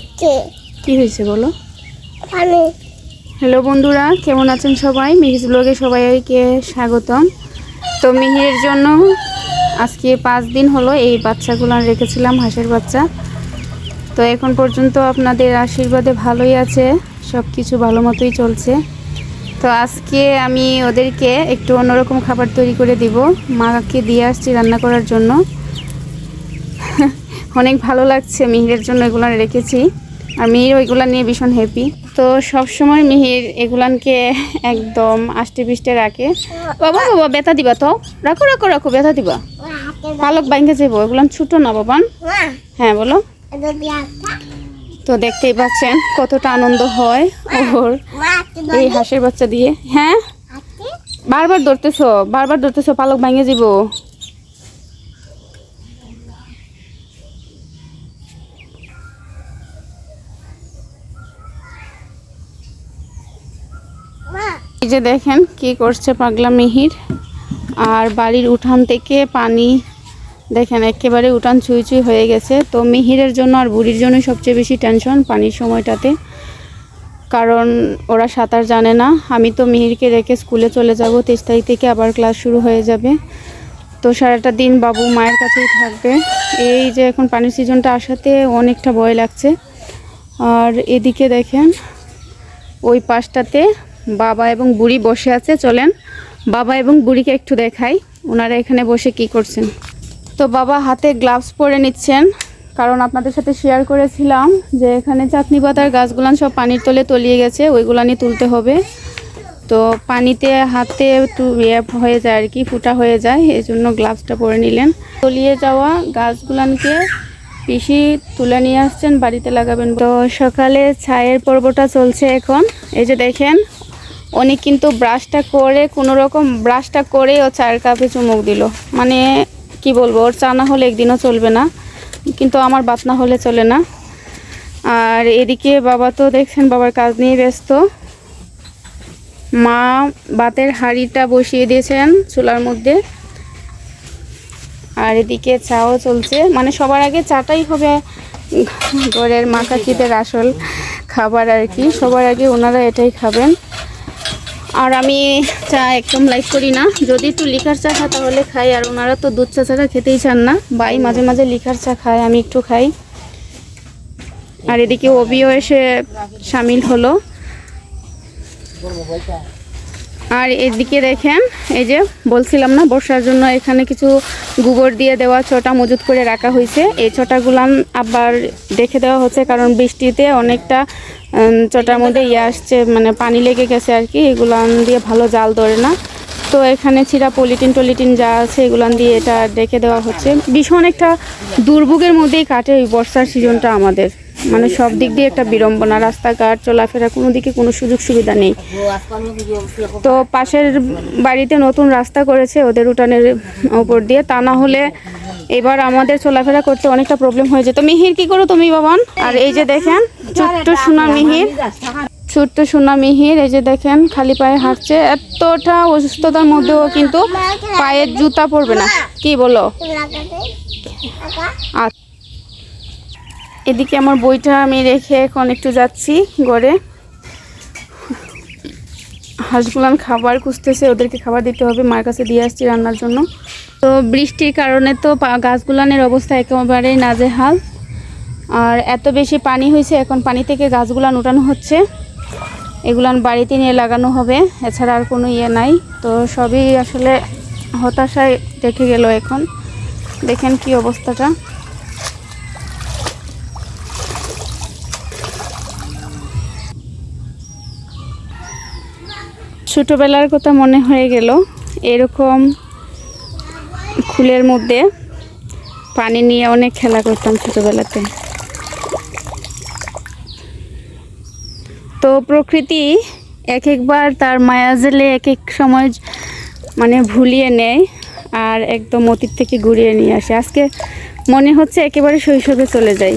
হচ্ছে কি হয়েছে বলো? পানি হ্যালো বন্ধুরা কেমন আছেন সবাই? মিহির ব্লগে সবাইকে স্বাগতম। তো মিহির জন্য আজকে পাঁচ দিন হলো এই বাচ্চাগুলো রেখেছিলাম হাঁসের বাচ্চা। তো এখন পর্যন্ত আপনাদের আশীর্বাদে ভালোই আছে সব কিছু ভালো মতোই চলছে। তো আজকে আমি ওদেরকে একটু অন্যরকম খাবার তৈরি করে দিব। মাকে দিয়ে আসছি রান্না করার জন্য। অনেক ভালো লাগছে মিহিরের জন্য এগুলো রেখেছি। আর মিহির ওইগুলা নিয়ে ভীষণ হ্যাপি তো সব সময় মিহির এগুলানকে একদম আষ্টে পিষ্টে রাখে। বাবা বাবা ব্যথা দিবা তো? রাখো রাখো রাখো, ব্যথা দিবা। পালক বাইঙ্গে যাব এগুলান ছোটো না, বাবান? হ্যাঁ বলো। তো দেখতেই পাচ্ছেন কতটা আনন্দ হয় ওর এই হাঁসের বাচ্চা দিয়ে। হ্যাঁ? বারবার ধরতেছো বারবার ধরতেছো, পালক ভাঙে যাব মা এই যে দেখেন কি করছে পাগলা মিহির। আর বাড়ির উঠান থেকে পানি, দেখেন একেবারে উঠান ছুঁই ছুঁই হয়ে গেছে। তো মিহিরের জন্য আর বুড়ির জন্য সবচেয়ে বেশি টেনশন পানির সময়টাতে। কারণ ওরা সাঁতার জানে না। আমি তো মিহিরকে রেখে স্কুলে চলে যাব, তেইশ তারিখ থেকে আবার ক্লাস শুরু হয়ে যাবে। তো সারাটা দিন বাবু মায়ের কাছেই থাকবে। এই যে এখন পানির সিজনটা আসাতে অনেকটা ভয় লাগছে। আর এদিকে দেখেন, ওই পাশটাতে বাবা এবং বুড়ি বসে আছে, চলেন। বাবা এবং বুড়িকে একটু দেখাই, ওনারা এখানে বসে কি করছেন। তো বাবা হাতে গ্লাভস পরে নিচ্ছেন, কারণ আপনাদের সাথে শেয়ার করেছিলাম যে এখানে চাটনি পাতার গাছগুলান সব পানির তলে তলিয়ে গেছে ওইগুলানি তুলতে হবে। তো পানিতে হাতে একটু ইয়ে হয়ে যায় আর কি, ফুটা হয়ে যায় এই জন্য গ্লাভসটা পরে নিলেন। তলিয়ে যাওয়া গাছগুলানকে পিসি তুলে নিয়ে আসছেন, বাড়িতে লাগাবেন তো সকালে ছায়ের পর্বটা চলছে এখন। এই যে দেখেন উনি কিন্তু ব্রাশটা করে কোনো রকম ব্রাশটা করে ও চায়ের কাপে চুমুক দিল। মানে কি বলব, ওর চা না হলে একদিনও চলবে না, কিন্তু আমার বাত না হলে চলে না। আর এদিকে বাবা তো দেখছেন, বাবার কাজ নিয়ে ব্যস্ত। মা বাতের হাঁড়িটা বসিয়ে দিয়েছেন চুলার মধ্যে। আর এদিকে চাও চলছে। মানে সবার আগে চাটাই হবে ঘরের মাখা খিদের আসল খাবার আর কি। সবার আগে ওনারা এটাই খাবেন। আর আমি চা একদম লাইক করি না। যদি একটু লিকার চা খাই তাহলে খাই, আর ওনারা তো দুধ চা ছাড়া খেতেই চান না। বাই মাঝে মাঝে লিকার চা খায়, আমি একটু খাই। আর এদিকে অবিও এসে সামিল হলো। আর এদিকে দেখেন, এই যে বলছিলাম না, বর্ষার জন্য এখানে কিছু গোবর দিয়ে দেওয়া ছটা মজুত করে রাখা হয়েছে। এই ছটাগুলান আবার দেখে দেওয়া হচ্ছে, কারণ বৃষ্টিতে অনেকটা ছটার মধ্যে ইয়ে আসছে মানে পানি লেগে গেছে আর কি এগুলান দিয়ে ভালো জাল ধরে না। তো এখানে ছিঁড়া পলিটিন টলিটিন যা আছে এগুলান দিয়ে এটা ডেকে দেওয়া হচ্ছে। ভীষণ একটা দুর্ভোগের মধ্যেই কাটে ওই বর্ষার সিজনটা আমাদের। মানে সব দিক দিয়ে একটা বিড়ম্বনা, রাস্তাঘাট, চলাফেরা, কোনো দিকে কোনো সুযোগ সুবিধা নেই। তো পাশের বাড়িতে নতুন রাস্তা করেছে ওদের উঠানের ওপর দিয়ে, তা না হলে এবার আমাদের চলাফেরা করতে অনেকটা প্রবলেম হয়ে যেত। মিহির, কি করো তুমি, বাবান? আর এই যে দেখেন ছোট্ট সোনা মিহির। ছোট্ট সোনা মিহির, এই যে দেখেন, খালি পায়ে হাঁটছে। এতটা অসুস্থতার মধ্যেও কিন্তু পায়ের জুতা পরবে না। কি বলো? এদিকে আমার বইটা আমি রেখে এখন একটু যাচ্ছি ঘরে। হাঁসগুলান খাবার খুঁজতেছে, ওদেরকে খাবার দিতে হবে। মার কাছে দিয়ে আসছি রান্নার জন্য। তো বৃষ্টির কারণে তো গাছগুলানের অবস্থা একেবারেই নাজেহাল। আর এত বেশি পানি হয়েছে, এখন পানি থেকে গাছগুলান উঠানো হচ্ছে। এগুলান বাড়িতে নিয়ে লাগানো হবে, এছাড়া আর কোনো ইয়ে নাই। তো সবই আসলে হতাশায় রেখে গেল এখন। দেখেন কি অবস্থাটা। ছোটোবেলার কথা মনে হয়ে গেল, এরকম খুলের মধ্যে পানি নিয়ে অনেক খেলা করতাম ছোটোবেলাতে। তো প্রকৃতি এক একবার তার মায়া জেলে এক এক সময় মানে ভুলিয়ে নেয় আর একদম অতীত থেকে ঘুরিয়ে নিয়ে আসে। আজকে মনে হচ্ছে একেবারে শৈশবে চলে যাই।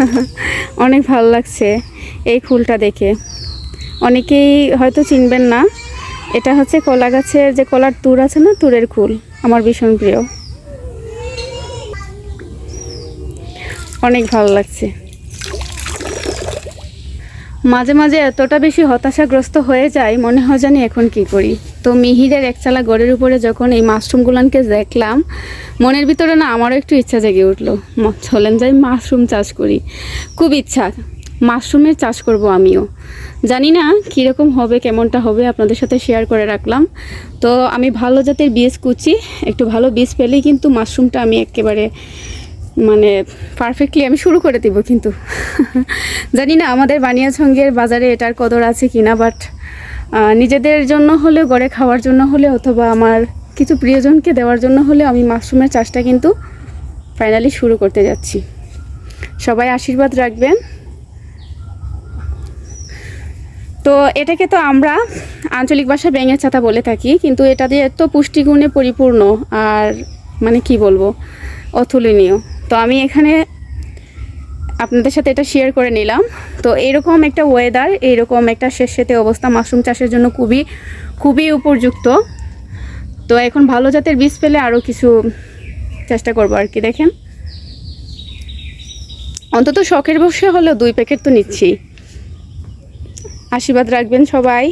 অনেক ভালো লাগছে এই ফুলটা দেখে। অনেকেই হয়তো চিনবেন না, এটা হচ্ছে কলা গাছের যে কলার তুর আছে না, তুরের ফুল আমার ভীষণ প্রিয়। অনেক ভালো লাগছে। মাঝে মাঝে এতটা বেশি হতাশাগ্রস্ত হয়ে যায় মনে হয় জানি এখন কি করি। তো মিহিরের একচালা গড়ের উপরে যখন এই মাশরুমগুলানকে দেখলাম, মনের ভিতরে না আমারও একটু ইচ্ছা জেগে উঠল। চলেন যাই মাশরুম চাষ করি। খুব ইচ্ছা, মাশরুমের চাষ করব আমিও। জানি না কীরকম হবে, কেমনটা হবে, আপনাদের সাথে শেয়ার করে রাখলাম। তো আমি ভালো জাতের বীজ কুচি, একটু ভালো বীজ পেলেই কিন্তু মাশরুমটা আমি একেবারে মানে পারফেক্টলি আমি শুরু করে দিব কিন্তু। জানি না আমাদের বানিয়া বানিয়াছঙ্গের বাজারে এটার কদর আছে কিনা বাট নিজেদের জন্য হলে গড়ে খাওয়ার জন্য হলে অথবা আমার কিছু প্রিয়জনকে দেওয়ার জন্য হলে আমি মাশরুমের চাষটা কিন্তু ফাইনালি শুরু করতে যাচ্ছি। সবাই আশীর্বাদ রাখবেন। তো এটাকে তো আমরা আঞ্চলিক ভাষায় ব্যাঙের ছাতা বলে থাকি, কিন্তু এটা দিয়ে এত পুষ্টিগুণে পরিপূর্ণ আর মানে কি বলব, অতুলনীয়। তো আমি এখানে আপনাদের সাথে এটা শেয়ার করে নিলাম। তো এরকম একটা ওয়েদার এরকম একটা শেষেতে অবস্থা মাশরুম চাষের জন্য খুবই খুবই উপযুক্ত। তো এখন ভালো জাতের বীজ পেলে আরও কিছু চেষ্টা করব আর কি, দেখেন। অন্তত শখের বসে হলেও দুই প্যাকেট তো নিচ্ছি। আশীর্বাদ রাখবেন সবাই।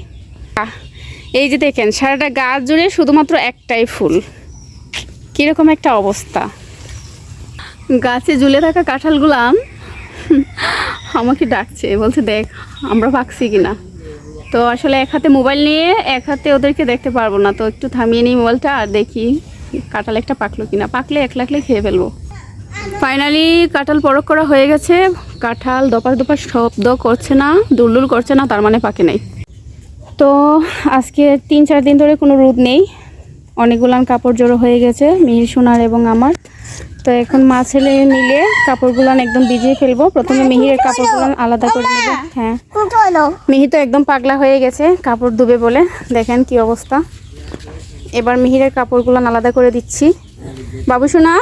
এই যে দেখেন, সারাটা গাছ জুড়ে শুধুমাত্র একটাই ফুল। কীরকম একটা অবস্থা। গাছে ঝুলে থাকা কাঁঠালগুলাম আমাকে ডাকছে, বলছে, দেখ, আমরা পাকছি কিনা? তো আসলে এক হাতে মোবাইল নিয়ে এক হাতে ওদেরকে দেখতে পারব না, তো একটু থামিয়ে নিই মোবাইলটা আর দেখি কাঁঠাল একটা পাকলো কিনা। পাকলে এক লাখলে খেয়ে ফেলব। ফাইনালি কাঁঠাল পরক করা হয়ে গেছে। কাঁঠাল দপার দপার শব্দ করছে না, দুলদুল করছে না, তার মানে পাকে নাই। তো আজকে তিন চার দিন ধরে কোনো রোদ নেই। অনেকগুলান কাপড় জড়ো হয়ে গেছে, মিহির সোনার এবং আমার। তো এখন মা ছেলে মিলে কাপড়গুলান একদম ভিজিয়ে ফেলব। প্রথমে মিহিরের কাপড়গুলান আলাদা করে নেব। হ্যাঁ। মিহি তো একদম পাগলা হয়ে গেছে কাপড় ধুবে বলে। দেখেন কি অবস্থা। এবার মিহিরের কাপড়গুলান আলাদা করে দিচ্ছি। বাবু সোনা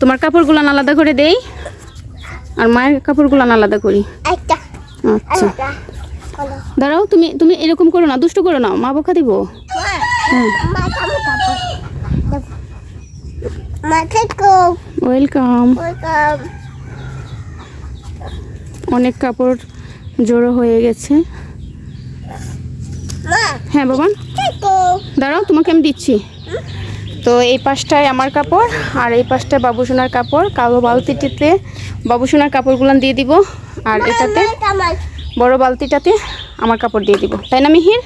তোমার কাপড়গুলান আলাদা করে দেই। আর মায়ের কাপড়গুলান আলাদা করি। আচ্ছা। দাঁড়াও তুমি তুমি এরকম করো না দুষ্ট করো না। মা বোকা দিব। হ্যাঁ। কো ওয়েলকাম অনেক কাপড় জড়ো হয়ে গেছে। হ্যাঁ বাবান কো দাঁড়াও তোমাকে আমি দিচ্ছি। তো এই পাশটায় আমার কাপড় আর এই পাশটায় বাবুসোনার কাপড়। কালো বালতিটিতে বাবুসোনার কাপড়গুলো দিয়ে দিব আর এটাতে বড় বালতিটাতে আমার কাপড় দিয়ে দিব। তাই না মিহির?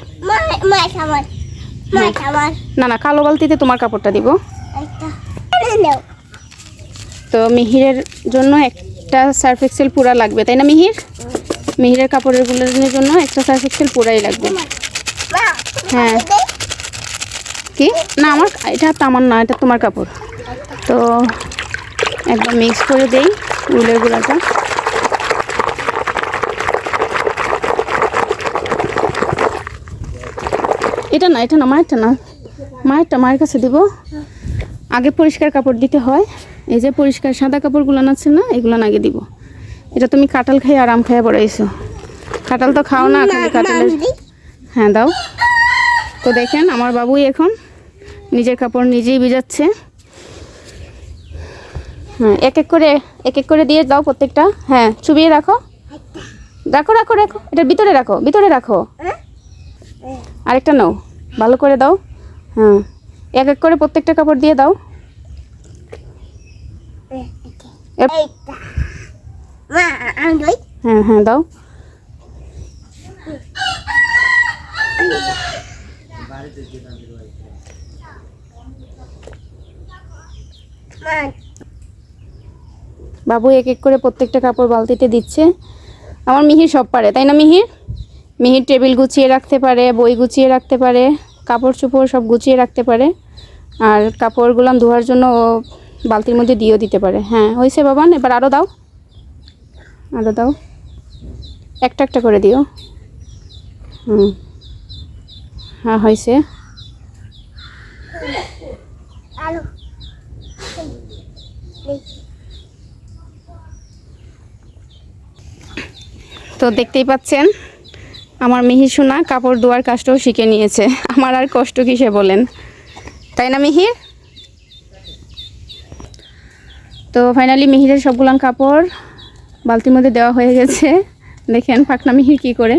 না না কালো বালতিতে তোমার কাপড়টা দিব। তো মিহিরের জন্য একটা সার্ফ এক্সেল পুরা লাগবে, তাই না মিহির? মিহিরের কাপড়েরগুলোর জন্য একটা সার্ফ এক্সেল পুরাই লাগবে। হ্যাঁ। কি? না, আমার, এটা আমার না, এটা তোমার কাপড়। তো একদম মিক্স করে দেই উলের গুঁড়াটা এটা না এটা না, মায়েরটা না। মায়েরটা মায়ের কাছে দিব। আগে পরিষ্কার কাপড় দিতে হয়। এই যে পরিষ্কার সাদা কাপড়গুলো আছে না এগুলো আগে দিব। এটা তুমি কাঁঠাল খাই আরাম খাইয়া বড়াইছো কাঁঠাল তো খাও না খালি কাঁঠালের হ্যাঁ দাও। তো দেখেন আমার বাবুই এখন নিজের কাপড় নিজেই ভিজাচ্ছে। হ্যাঁ এক এক করে এক এক করে দিয়ে দাও প্রত্যেকটা। হ্যাঁ চুবিয়ে রাখো। রাখো রাখো রাখো। এটার ভিতরে রাখো ভিতরে রাখো। আরেকটা নাও ভালো করে দাও। হ্যাঁ এক এক করে প্রত্যেকটা কাপড় দিয়ে দাও এ- এইটা মা আমি দুই হ্যাঁ হ্যাঁ দাও। বাবু এক এক করে প্রত্যেকটা কাপড় বালতিতে দিচ্ছে। আমার মিহির সব পারে, তাই না মিহির? মিহির টেবিল গুছিয়ে রাখতে পারে, বই গুছিয়ে রাখতে পারে, কাপড় চোপড় সব গুছিয়ে রাখতে পারে। আর কাপড়গুলো ধোয়ার জন্য বালতির মধ্যে দিয়েও দিতে পারে। হ্যাঁ হয়েছে বাবান এবার আরও দাও। আরও দাও। একটা একটা করে দিও। হুম। হ্যাঁ হয়েছে। তো দেখতেই পাচ্ছেন আমার মিহির সোনা কাপড় ধোয়ার কাজটাও শিখে নিয়েছে। আমার আর কষ্ট কিসে বলেন? তাই না মিহির? তো ফাইনালি মিহিরের সবগুলান কাপড় বালতির মধ্যে দেওয়া হয়ে গেছে। দেখেন পাকনা মিহির কি করে।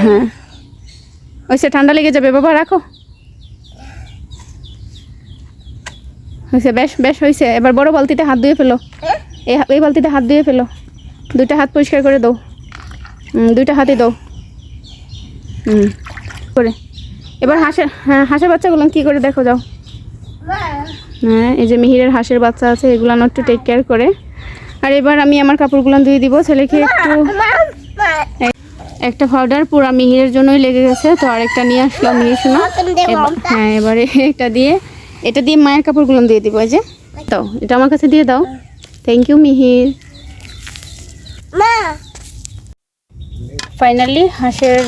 হ্যাঁ। ওইসে ঠান্ডা লেগে যাবে বাবা, রাখো। হয়েছে, বেশ বেশ হয়েছে। এবার বড় বালতিতে হাত ধুয়ে ফেলো। এই বালতিতে হাত ধুয়ে ফেলো। দুইটা হাত পরিষ্কার করে দাও। দুইটা হাতই দাও। হুম করে। এবার হাঁসের হ্যাঁ হাঁসের বাচ্চাগুলো কী করে দেখো, যাও। হ্যাঁ এই যে মিহিরের হাঁসের বাচ্চা আছে এগুলো আমার একটু টেক কেয়ার করে। আর এবার আমি আমার কাপড়গুলো ধুয়ে দিব ছেলেকে একটু একটা পাউডার পুরো মিহিরের জন্যই লেগে গেছে তো আরেকটা নিয়ে আসলাম মিহির শোনা হ্যাঁ এবারে এটা দিয়ে এটা দিয়ে মায়ের কাপড়গুলো দিয়ে দিব এই যে। তো এটা আমার কাছে দিয়ে দাও। Thank you Mihir. ফাইনালি হাঁসের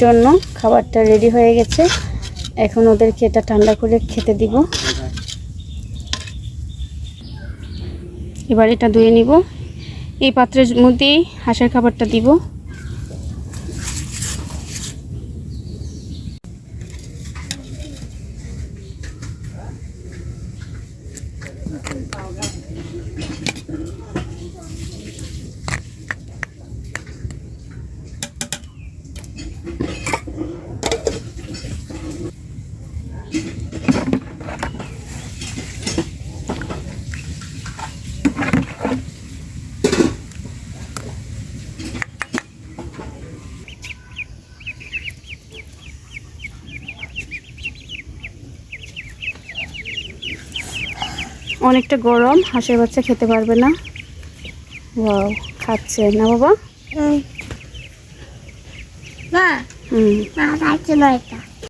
জন্য খাবারটা রেডি হয়ে গেছে। এখন ওদেরকে এটা ঠান্ডা করে খেতে দিব। এবার এটা ধুয়ে নিব। এই পাত্রের মধ্যেই হাঁসের খাবারটা দিব। অনেকটা গরম হাঁসের বাচ্চা খেতে পারবে না। ওয়াও খাচ্ছে। না বাবা? হুম। না হুম। না খাচ্ছে না এটা